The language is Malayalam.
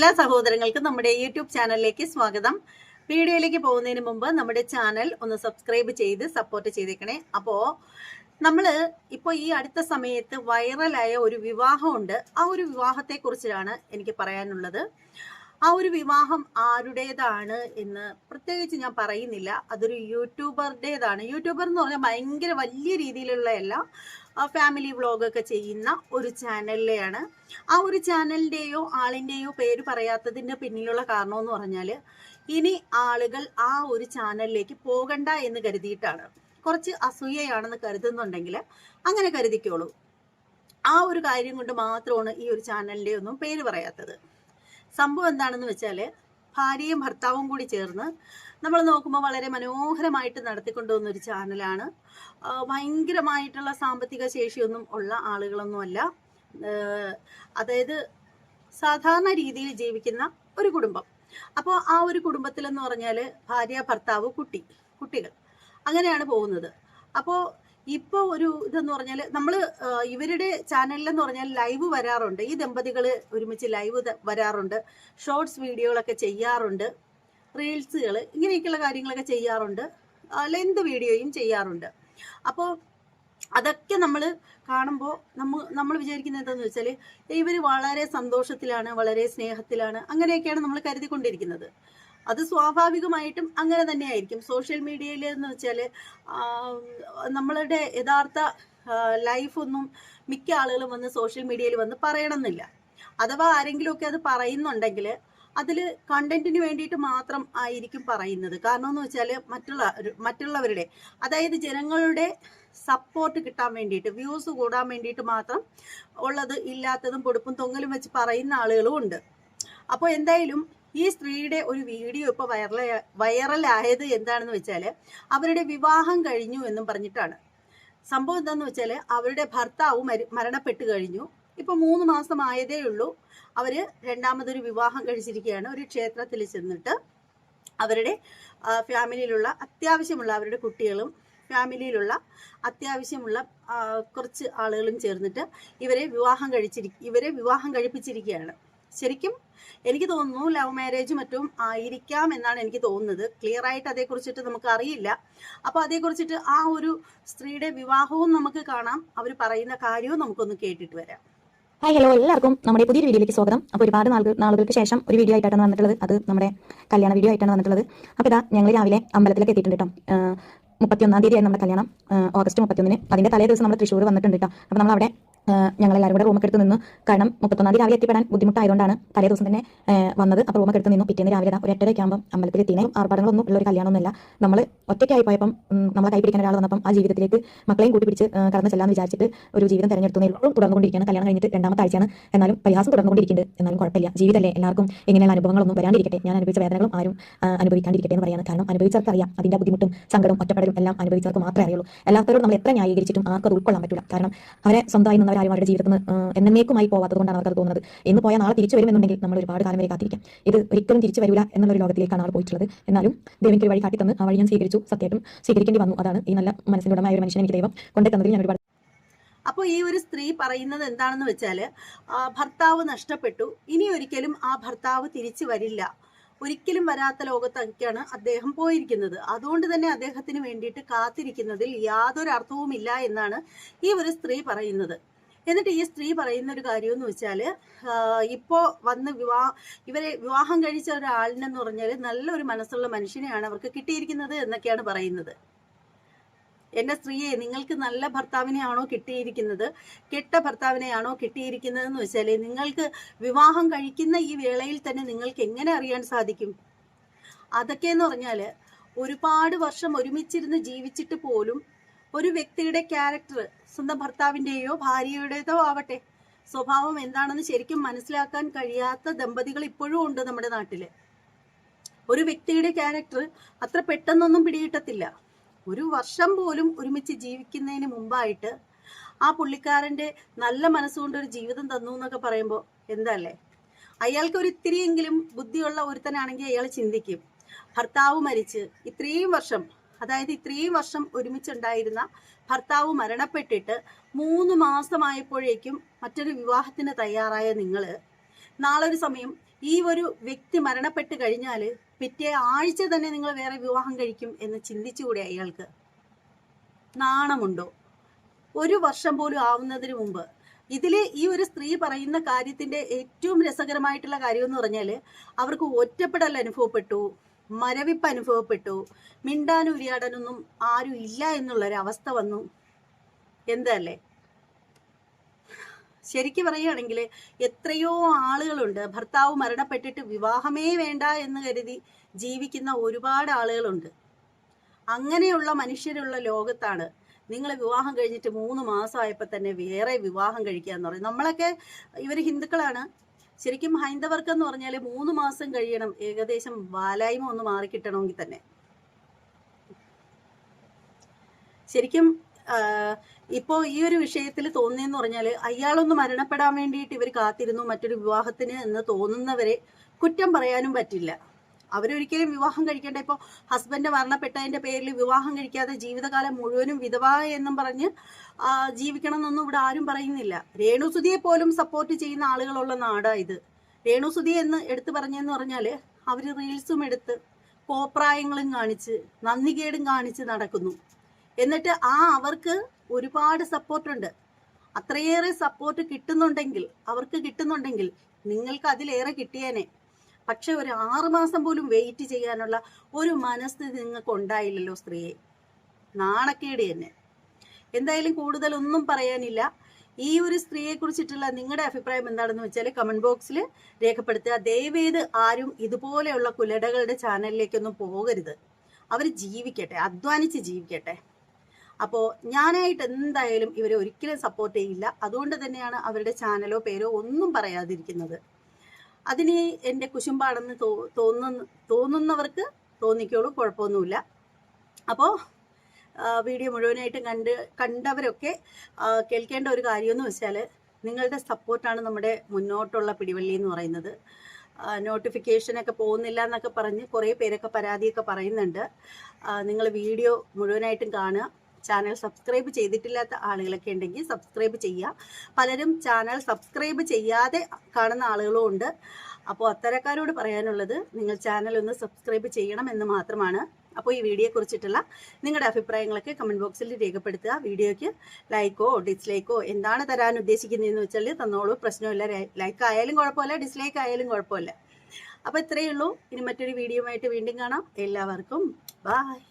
എല്ലാ സഹോദരങ്ങൾക്കും നമ്മുടെ യൂട്യൂബ് ചാനലിലേക്ക് സ്വാഗതം. വീഡിയോയിലേക്ക് പോകുന്നതിന് മുമ്പ് നമ്മുടെ ചാനൽ ഒന്ന് സബ്സ്ക്രൈബ് ചെയ്ത് സപ്പോർട്ട് ചെയ്തേക്കണേ. അപ്പോൾ നമ്മൾ ഇപ്പോൾ ഈ അടുത്ത സമയത്ത് വൈറലായ ഒരു വിവാഹമുണ്ട്. ആ ഒരു വിവാഹത്തെ കുറിച്ചാണ് എനിക്ക് പറയാനുള്ളത്. ആ ഒരു വിവാഹം ആരുടേതാണ് എന്ന് പ്രത്യേകിച്ച് ഞാൻ പറയുന്നില്ല. അതൊരു യൂട്യൂബറുടേതാണ് യൂട്യൂബർ എന്ന് പറഞ്ഞാൽ ഭയങ്കര വലിയ രീതിയിലുള്ള എല്ലാം ഫാമിലി വ്ളോഗൊക്കെ ചെയ്യുന്ന ഒരു ചാനലിലെയാണ്. ആ ഒരു ചാനലിന്റെയോ ആളിന്റെയോ പേര് പറയാത്തതിന്റെ പിന്നിലുള്ള കാരണമെന്ന് പറഞ്ഞാൽ ഇനി ആളുകൾ ആ ഒരു ചാനലിലേക്ക് പോകണ്ട എന്ന് കരുതിയിട്ടാണ്. കുറച്ച് അസൂയയാണെന്ന് കരുതുന്നുണ്ടെങ്കിൽ അങ്ങനെ കരുതിക്കോളൂ. ആ ഒരു കാര്യം കൊണ്ട് മാത്രമാണ് ഈ ഒരു ചാനലിന്റെ ഒന്നും പേര് പറയാത്തത്. സംഭവം എന്താണെന്ന് വെച്ചാൽ ഭാര്യയും ഭർത്താവും കൂടി ചേർന്ന് നമ്മൾ നോക്കുമ്പോൾ വളരെ മനോഹരമായിട്ട് നടത്തിക്കൊണ്ടുവന്ന ഒരു ചാനലാണ്. ഭയങ്കരമായിട്ടുള്ള സാമ്പത്തിക ശേഷിയൊന്നും ഉള്ള ആളുകളൊന്നുമല്ല. അതായത് സാധാരണ രീതിയിൽ ജീവിക്കുന്ന ഒരു കുടുംബം. അപ്പോൾ ആ ഒരു കുടുംബത്തിലെന്ന് പറഞ്ഞാൽ ഭാര്യ ഭർത്താവ് കുട്ടി കുട്ടികൾ അങ്ങനെയാണ് പോകുന്നത്. അപ്പോൾ ഇപ്പോൾ ഒരു ഇതെന്ന് പറഞ്ഞാൽ നമ്മൾ ഇവരുടെ ചാനലിലെന്ന് പറഞ്ഞാൽ ലൈവ് വരാറുണ്ട്. ഈ ദമ്പതികൾ ഒരുമിച്ച് ലൈവ് വരാറുണ്ട്. ഷോർട്സ് വീഡിയോകളൊക്കെ ചെയ്യാറുണ്ട്. റീൽസുകൾ ഇങ്ങനെയൊക്കെയുള്ള കാര്യങ്ങളൊക്കെ ചെയ്യാറുണ്ട്. ലെന്ത് വീഡിയോയും ചെയ്യാറുണ്ട്. അപ്പോൾ അതൊക്കെ നമ്മൾ കാണുമ്പോൾ നമ്മൾ നമ്മൾ വിചാരിക്കുന്നത് എന്താണെന്ന് വെച്ചാൽ ഇവർ വളരെ സന്തോഷത്തിലാണ് വളരെ സ്നേഹത്തിലാണ് അങ്ങനെയൊക്കെയാണ് നമ്മൾ കരുതിക്കൊണ്ടിരിക്കുന്നത്. അത് സ്വാഭാവികമായിട്ടും അങ്ങനെ തന്നെയായിരിക്കും. സോഷ്യൽ മീഡിയയിൽ എന്ന് വെച്ചാൽ നമ്മളുടെ യഥാർത്ഥ ലൈഫൊന്നും മിക്ക ആളുകളും വന്ന് സോഷ്യൽ മീഡിയയിൽ വന്ന് പറയണമെന്നില്ല. അഥവാ ആരെങ്കിലുമൊക്കെ അത് പറയുന്നുണ്ടെങ്കിൽ അതിൽ കണ്ടന്റിന് വേണ്ടിയിട്ട് മാത്രം ആയിരിക്കും പറയുന്നത്. കാരണം എന്ന് വെച്ചാൽ മറ്റുള്ള മറ്റുള്ളവരുടെ അതായത് ജനങ്ങളുടെ സപ്പോർട്ട് കിട്ടാൻ വേണ്ടിയിട്ട് വ്യൂസ് കൂടാൻ വേണ്ടിയിട്ട് മാത്രം ഉള്ളത് ഇല്ലാത്തതും പൊടുപ്പും തൊങ്ങലും വെച്ച് പറയുന്ന ആളുകളും ഉണ്ട്. അപ്പോൾ എന്തായാലും ഈ സ്ത്രീയുടെ ഒരു വീഡിയോ ഇപ്പോൾ വൈറൽ വൈറലായത് എന്താണെന്ന് വെച്ചാൽ അവരുടെ വിവാഹം കഴിഞ്ഞു എന്നും പറഞ്ഞിട്ടാണ്. സംഭവം എന്താണെന്ന് വെച്ചാൽ അവരുടെ ഭർത്താവ് മരണപ്പെട്ടു കഴിഞ്ഞു. ഇപ്പൊ മൂന്ന് മാസം ആയതേ ഉള്ളൂ. അവർ രണ്ടാമതൊരു വിവാഹം കഴിച്ചിരിക്കുകയാണ്. ഒരു ക്ഷേത്രത്തിൽ ചെന്നിട്ട് അവരുടെ ഫാമിലിയിലുള്ള അത്യാവശ്യമുള്ള അവരുടെ കുട്ടികളും ഫാമിലിയിലുള്ള അത്യാവശ്യമുള്ള കുറച്ച് ആളുകളും ചേർന്നിട്ട് ഇവരെ വിവാഹം കഴിച്ചിരി ഇവരെ വിവാഹം കഴിപ്പിച്ചിരിക്കുകയാണ്. ശരിക്കും എനിക്ക് തോന്നുന്നു ലവ് മാരേജ് മറ്റും ആയിരിക്കാം എന്നാണ് എനിക്ക് തോന്നുന്നത്. ക്ലിയർ ആയിട്ട് അതേക്കുറിച്ചിട്ട് നമുക്ക് അറിയില്ല. അപ്പോൾ അതേക്കുറിച്ചിട്ട് ആ ഒരു സ്ത്രീയുടെ വിവാഹവും നമുക്ക് കാണാം. അവർ പറയുന്ന കാര്യവും നമുക്കൊന്ന് കേട്ടിട്ട് വരാം. ഹായ് ഹലോ എല്ലാവർക്കും. നമ്മുടെ പുതിയൊരു വീഡിയോയിലേക്ക് സ്വാഗതം. അപ്പോൾ ഒരുപാട് നാളുകൾ നാളുകൾക്ക് ശേഷം ഒരു വീഡിയോ ആയിട്ടാണ് വന്നിട്ടുള്ളത്. അത് നമ്മുടെ കല്യാണ വീഡിയോ ആയിട്ടാണ് വന്നിട്ടുള്ളത്. അപ്പോൾ ഇതാ ഞങ്ങൾ രാവിലെ അമ്പലത്തിലേക്ക് എത്തിയിട്ടുണ്ട് കേട്ടോ മുപ്പത്തിയൊന്നാം തീയതിയാണ് നമ്മുടെ കല്യാണം. ഓഗസ്റ്റ് മുപ്പത്തിയൊന്നിന്. അതിന്റെ തലേ ദിവസം നമ്മൾ തൃശ്ശൂർ വന്നിട്ടുണ്ട് കേട്ടോ അപ്പോൾ നമ്മൾ എല്ലാവരും കൂടെ റൂമൊക്കെ എടുത്ത് നിന്ന്. കാരണം മുപ്പത്തൊന്നാം തീയതി രാവിലെ എത്തിപ്പെടാൻ ബുദ്ധിമുട്ടായതുകൊണ്ടാണ് തലേ ദിവസം തന്നെ വന്നത്. അപ്പോൾ റൂമൊക്കെ എടുത്ത് നിന്നു. പിറ്റേന്ന് രാവിലെ ഒരു എട്ടരയ്ക്ക് ആകുമ്പോൾ അമ്പലത്തിൽ എത്തിയേ ആർഭാടങ്ങളൊന്നും ഉള്ള ഒരു കല്യാണമൊന്നുമില്ല. നമ്മൾ ഒറ്റയ്ക്കായി പോയപ്പം നമ്മളെ കൈ പിടിക്കാൻ ഒരാൾ വന്നപ്പം ആ ജീവിതത്തിലേക്ക് മക്കളെയും കൂട്ടി പിടിച്ച് കടന്നു ചെല്ലാമെന്ന് വിചാരിച്ചിട്ട് ഒരു ജീവിതം തെരഞ്ഞെടുത്തു ഇപ്പോഴും തുടർന്നുകൊണ്ടിരിക്കുകയാണ്. കല്യാണം കഴിഞ്ഞിട്ട് രണ്ടാമത്തെ ആഴ്ചയാണ്. എന്നാലും പരിഹാസം തുടർന്നുകൊണ്ടിരിക്കുന്നുണ്ട്. എന്നാലും കുഴപ്പമില്ല. ജീവിതമല്ലേ? എല്ലാവർക്കും ഇങ്ങനെയുള്ള അനുഭവങ്ങളൊന്നും വരാണ്ടിരിക്കട്ടെ. ഞാൻ അനുഭവിച്ച വേദനകളും ആരും അനുഭവിക്കാണ്ടിരിക്കട്ടെ എന്ന് പറയാണ് കാരണം അനുഭവിച്ചവർക്ക് അറിയാം. അതിന്റെ ബുദ്ധിമുട്ടും സങ്കടവും ഒറ്റപ്പെടലും എല്ലാം അനുഭവിച്ചവർക്ക് മാത്രമേ അറിയുള്ളൂ. എല്ലാത്തവരോടും നമ്മൾ എത്ര ന്യായീകരിച്ചിട്ടും ആർക്കും അത് ഉൾക്കൊള്ളാൻ പറ്റില്ല കാരണം അവരെ സ്വന്തമായി നിന്നവരാരും അവരുടെ ജീവിതത്തിൽ നിന്ന് എന്നേക്കുമായി പോകാത്തത് കൊണ്ടാണ് അവർക്ക് അത് തോന്നുന്നത്. ഇന്ന് പോയാൽ നാളെ തിരിച്ചു വരുമെന്നുണ്ടെങ്കിൽ നമ്മൾ ഒരുപാട് കാലം വരെ കാത്തിരിക്കാം. ഇത് ഒരിക്കലും തിരിച്ചു വരില്ല എന്നുള്ള ലോകത്തിലേക്കാണ് ആൾ പോയിട്ടുള്ളത്. എന്നാലും ദൈവം ഒരു വഴി കാട്ടി തന്ന് ആ വഴി ഞാൻ സ്വീകരിച്ചു സത്യമായിട്ടും സ്വീകരിക്കേണ്ടി വന്നു. അതാണ് ഈ നല്ല മനസ്സിന്റെ ഉടമായ ഒരു മനുഷ്യനെ എനിക്ക് ദൈവം കൊണ്ടു തന്നതിൽ ഞാൻ ഒരുപാട് അപ്പോൾ ഈ ഒരു സ്ത്രീ പറയുന്നത് എന്താണെന്ന് വെച്ചാൽ ഭർത്താവ് നഷ്ടപ്പെട്ടു. ഇനി ഒരിക്കലും ആ ഭർത്താവ് തിരിച്ചു വരില്ല. ഒരിക്കലും വരാത്ത ലോകത്തൊക്കെയാണ് അദ്ദേഹം പോയിരിക്കുന്നത്. അതുകൊണ്ട് തന്നെ അദ്ദേഹത്തിന് വേണ്ടിയിട്ട് കാത്തിരിക്കുന്നതിൽ യാതൊരു അർത്ഥവുമില്ല എന്നാണ് ഈ ഒരു സ്ത്രീ പറയുന്നത്. എന്നിട്ട് ഈ സ്ത്രീ പറയുന്ന ഒരു കാര്യം എന്ന് വെച്ചാൽ ഇപ്പോൾ വന്ന് വിവാഹ ഇവരെ വിവാഹം കഴിച്ച ഒരാളിനെന്ന് പറഞ്ഞാൽ നല്ലൊരു മനസ്സുള്ള മനുഷ്യനെയാണ് അവർക്ക് കിട്ടിയിരിക്കുന്നത് എന്നൊക്കെയാണ് പറയുന്നത്. എന്റെ സ്ത്രീയെ നിങ്ങൾക്ക് നല്ല ഭർത്താവിനെയാണോ കിട്ടിയിരിക്കുന്നത്? കെട്ട ഭർത്താവിനെയാണോ കിട്ടിയിരിക്കുന്നത് എന്ന് വെച്ചാൽ നിങ്ങൾക്ക് വിവാഹം കഴിക്കുന്ന ഈ വേളയിൽ തന്നെ നിങ്ങൾക്ക് എങ്ങനെ അറിയാൻ സാധിക്കും? അതൊക്കെ എന്ന് പറഞ്ഞാൽ ഒരുപാട് വർഷം ഒരുമിച്ചിരുന്ന് ജീവിച്ചിട്ട് പോലും ഒരു വ്യക്തിയുടെ ക്യാരക്ടർ സ്വന്തം ഭർത്താവിന്റെയോ ഭാര്യയുടേതോ ആവട്ടെ സ്വഭാവം എന്താണെന്ന് ശരിക്കും മനസ്സിലാക്കാൻ കഴിയാത്ത ദമ്പതികൾ ഇപ്പോഴും ഉണ്ട് നമ്മുടെ നാട്ടിൽ ഒരു വ്യക്തിയുടെ ക്യാരക്ടർ അത്ര പെട്ടെന്നൊന്നും പിടികിട്ടത്തില്ല. ഒരു വർഷം പോലും ഒരുമിച്ച് ജീവിക്കുന്നതിന് മുമ്പായിട്ട് ആ പുള്ളിക്കാരന്റെ നല്ല മനസ്സുകൊണ്ട് ഒരു ജീവിതം തന്നു എന്നൊക്കെ പറയുമ്പോൾ എന്തല്ലേ അയാൾക്ക് ഒരു ഇത്തിരിയെങ്കിലും ബുദ്ധിയുള്ള ഒരുത്തനാണെങ്കിൽ അയാൾ ചിന്തിക്കും. ഭർത്താവ് മരിച്ച് ഇത്രയും വർഷം അതായത് ഇത്രയും വർഷം ഒരുമിച്ചുണ്ടായിരുന്ന ഭർത്താവ് മരണപ്പെട്ടിട്ട് മൂന്ന് മാസമായപ്പോഴേക്കും മറ്റൊരു വിവാഹത്തിന് തയ്യാറായ നിങ്ങൾ നാളെ ഒരു സമയം ഈ ഒരു വ്യക്തി മരണപ്പെട്ട് കഴിഞ്ഞാൽ പിറ്റേ ആഴ്ച തന്നെ നിങ്ങൾ വേറെ വിവാഹം കഴിക്കും എന്ന് ചിന്തിച്ചുകൂടെ അയാൾക്ക്? നാണമുണ്ടോ? ഒരു വർഷം പോലും ആവുന്നതിന് മുമ്പ് ഇതിൽ ഈ ഒരു സ്ത്രീ പറയുന്ന കാര്യത്തിന്റെ ഏറ്റവും രസകരമായിട്ടുള്ള കാര്യം എന്ന് പറഞ്ഞാൽ അവർക്ക് ഒറ്റപ്പെടൽ അനുഭവപ്പെട്ടു. മരവിപ്പ് അനുഭവപ്പെട്ടു. മിണ്ടാനും ഉരിയാടാനൊന്നും ആരും ഇല്ല എന്നുള്ളൊരു അവസ്ഥ വന്നു എന്തല്ലേ ശരിക്കും പറയുകയാണെങ്കിൽ എത്രയോ ആളുകളുണ്ട്. ഭർത്താവ് മരണപ്പെട്ടിട്ട് വിവാഹമേ വേണ്ട എന്ന് കരുതി ജീവിക്കുന്ന ഒരുപാട് ആളുകളുണ്ട്. അങ്ങനെയുള്ള മനുഷ്യരുള്ള ലോകത്താണ്. നിങ്ങൾ വിവാഹം കഴിഞ്ഞിട്ട് മൂന്ന് മാസമായപ്പോൾ തന്നെ വേറെ വിവാഹം കഴിക്കുക എന്ന് പറയും നമ്മളൊക്കെ ഇവർ ഹിന്ദുക്കളാണ്. ശരിക്കും ഹൈന്ദവർക്ക് എന്ന് പറഞ്ഞാൽ മൂന്ന് മാസം കഴിയണം. ഏകദേശം വാലായ്മ ഒന്ന് മാറിക്കിട്ടണമെങ്കിൽ തന്നെ. ശരിക്കും ഇപ്പോ ഈ ഒരു വിഷയത്തിൽ തോന്നിയെന്ന് പറഞ്ഞാൽ അയാളൊന്ന് മരണപ്പെടാൻ വേണ്ടിയിട്ട് ഇവർ കാത്തിരുന്നു. മറ്റൊരു വിവാഹത്തിന് എന്ന് തോന്നുന്നവരെ കുറ്റം പറയാനും പറ്റില്ല. അവരൊരിക്കലും വിവാഹം കഴിക്കേണ്ട. ഇപ്പോൾ ഹസ്ബൻഡ് മരണപ്പെട്ടതിന്റെ പേരിൽ വിവാഹം കഴിക്കാതെ ജീവിതകാലം മുഴുവനും വിധവ എന്നും പറഞ്ഞ് ജീവിക്കണം എന്നൊന്നും ഇവിടെ ആരും പറയുന്നില്ല. രേണുസുതിയെ പോലും സപ്പോർട്ട് ചെയ്യുന്ന ആളുകളുള്ള നാടാണ് ഇത്. രേണുസുതി എന്ന് എടുത്തു പറഞ്ഞെന്ന് പറഞ്ഞാൽ അവർ റീൽസും എടുത്ത് കോപ്രായങ്ങളും കാണിച്ച് നന്ദികേടും കാണിച്ച് നടക്കുന്നു. എന്നിട്ട് ആ അവർക്ക് ഒരുപാട് സപ്പോർട്ടുണ്ട് അത്രയേറെ സപ്പോർട്ട് കിട്ടുന്നുണ്ടെങ്കിൽ അവർക്ക് കിട്ടുന്നുണ്ടെങ്കിൽ നിങ്ങൾക്ക് അതിലേറെ കിട്ടിയേനെ. പക്ഷെ ഒരു ആറുമാസം പോലും വെയിറ്റ് ചെയ്യാനുള്ള ഒരു മനസ്ഥിതി നിങ്ങൾക്ക് ഉണ്ടായില്ലല്ലോ സ്ത്രീയെ. നാണക്കേട് തന്നെ. എന്തായാലും കൂടുതലൊന്നും പറയാനില്ല. ഈ ഒരു സ്ത്രീയെ കുറിച്ചിട്ടുള്ള നിങ്ങളുടെ അഭിപ്രായം എന്താണെന്ന് വെച്ചാൽ കമന്റ് ബോക്സിൽ രേഖപ്പെടുത്തുക. ദയവേത് ആരും ഇതുപോലെയുള്ള കുലടകളുടെ ചാനലിലേക്കൊന്നും പോകരുത്. അവർ ജീവിക്കട്ടെ അധ്വാനിച്ച് ജീവിക്കട്ടെ. അപ്പോൾ ഞാനായിട്ട് എന്തായാലും ഇവരെ ഒരിക്കലും സപ്പോർട്ട് ചെയ്യില്ല. അതുകൊണ്ട് തന്നെയാണ് അവരുടെ ചാനലോ പേരോ ഒന്നും പറയാതിരിക്കുന്നത്. അതിന് എന്റെ കുശുമ്പാണെന്ന് തോ തോന്നുന്ന തോന്നുന്നവർക്ക് തോന്നിക്കോളൂ കുഴപ്പമൊന്നുമില്ല. അപ്പോൾ വീഡിയോ മുഴുവനായിട്ടും കണ്ട് കണ്ടവരൊക്കെ കേൾക്കേണ്ട ഒരു കാര്യമെന്ന് വെച്ചാൽ നിങ്ങളുടെ സപ്പോർട്ടാണ് നമ്മുടെ മുന്നോട്ടുള്ള പിടിവള്ളി എന്ന് പറയുന്നത്. നോട്ടിഫിക്കേഷനൊക്കെ പോകുന്നില്ല എന്നൊക്കെ പറഞ്ഞ് കുറേ പേരൊക്കെ പരാതിയൊക്കെ പറയുന്നുണ്ട്. നിങ്ങൾ വീഡിയോ മുഴുവനായിട്ടും കാണുക. ചാനൽ സബ്സ്ക്രൈബ് ചെയ്തിട്ടില്ലാത്ത ആളുകളൊക്കെ ഉണ്ടെങ്കിൽ സബ്സ്ക്രൈബ് ചെയ്യുക. പലരും ചാനൽ സബ്സ്ക്രൈബ് ചെയ്യാതെ കാണുന്ന ആളുകളും ഉണ്ട്. അപ്പോൾ അത്തരക്കാരോട് പറയാനുള്ളത് നിങ്ങൾ ചാനൽ ഒന്ന് സബ്സ്ക്രൈബ് ചെയ്യണം എന്ന് മാത്രമാണ്. അപ്പോൾ ഈ വീഡിയോയെ കുറിച്ചിട്ടുള്ള നിങ്ങളുടെ അഭിപ്രായങ്ങളൊക്കെ കമന്റ് ബോക്സിൽ രേഖപ്പെടുത്തുക. വീഡിയോയ്ക്ക് ലൈക്കോ ഡിസ്ലൈക്കോ എന്താണ് തരാൻ ഉദ്ദേശിക്കുന്നതെന്ന് വെച്ചാൽ തന്നോളൂ. പ്രശ്നമില്ല ലൈക്ക് ആയാലും കുഴപ്പമില്ല ഡിസ്ലൈക്ക് ആയാലും കുഴപ്പമില്ല. അപ്പോൾ ഇത്രയേ ഉള്ളൂ. ഇനി മറ്റൊരു വീഡിയോ ആയിട്ട് വീണ്ടും കാണാം. എല്ലാവർക്കും ബായ്.